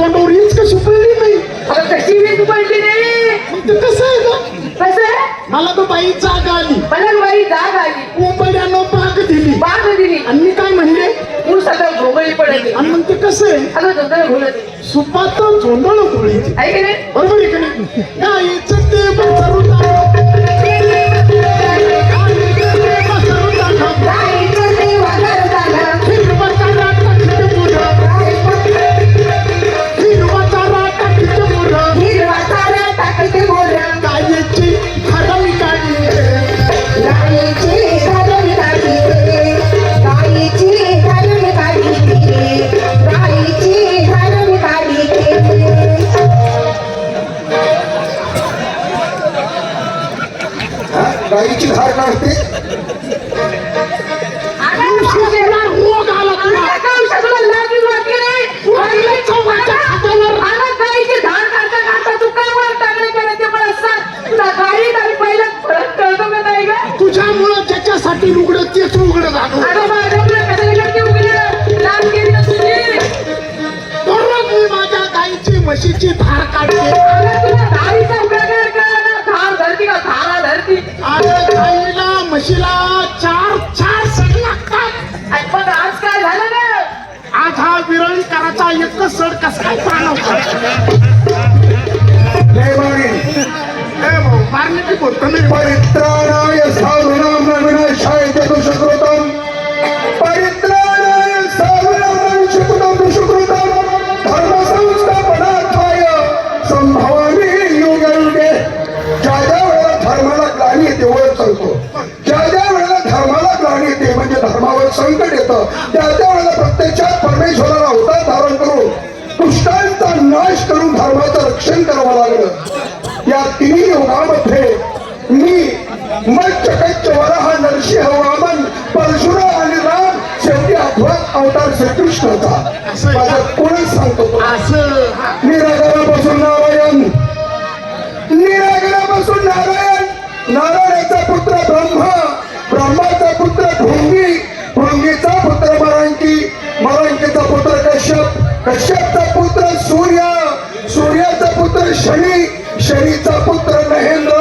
तोंडावर हीच कशी पडली नाही अगं कशी वीज पडली नाही मग ते कसं आहे ना कसं आहे? मला तर बाई जाग आली. मला बाई जाग आली. कोंबड्यानं बाग दिली. बाग दिली. आणि मी काय म्हणले? मूळ सगळं घोबळी पडली. आणि मग ते कसं आहे? अगं धोंदळ घोळली सुपात झोंडळ गोळीची आहे की नाही? बरोबर आहे का नाही? गाईचं ते बसरुटा गाईची धार काढते. तुझ्यामुळं त्याच्यासाठी लुगडं तेच उघडं झालं. दररोज मी माझ्या गाईची म्हशीची धार काढते. आणि गाईला म्हशीला चार चार सण लागतात. आज काय झालं ना आज हा विरळी करायचा एकच सण कस काय ए भाऊ मारण्याची बोलतो मी परित्राणाय त्या त्या वेळेला प्रत्यक्षात परमेश्वराला अवतार धारण करून दुष्टांचा नाश करून धर्माचं रक्षण करावं लागलं. या तिन्ही युगामध्ये मी मच्छकच्च वराह नरसिंह वामन परशुराम आणि राम शेवटी अद्वैत अवतार श्रीकृष्णाचा. माझा कोणच सांगतो? तो. असं कश्यपचा पुत्र सूर्य? सूर्याचा पुत्र शनी? शनीचा पुत्र महेंद्र?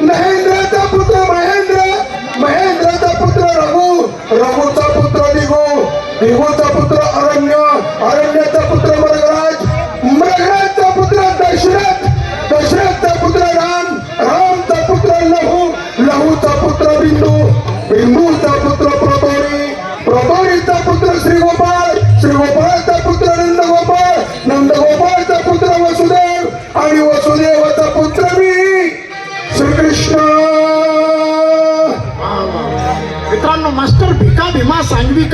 महेंद्राचा पुत्र महेंद्र? महेंद्राचा पुत्र रघु? रघुचा पुत्र दिघो दिघोचा पुत्र अरण्य? अरण्याचा पुत्र मृगराज मृगराजचा पुत्र दशरथ? दशरथचा पुत्र राम? रामचा पुत्र लहू लहूचा पुत्र बिंदू? बिंदूचा पुत्र प्रभोरी? प्रभोरीचा पुत्र श्रीगोपाल? श्रीगोपाळचा मास्टर भिका भीमा सांगवीकर.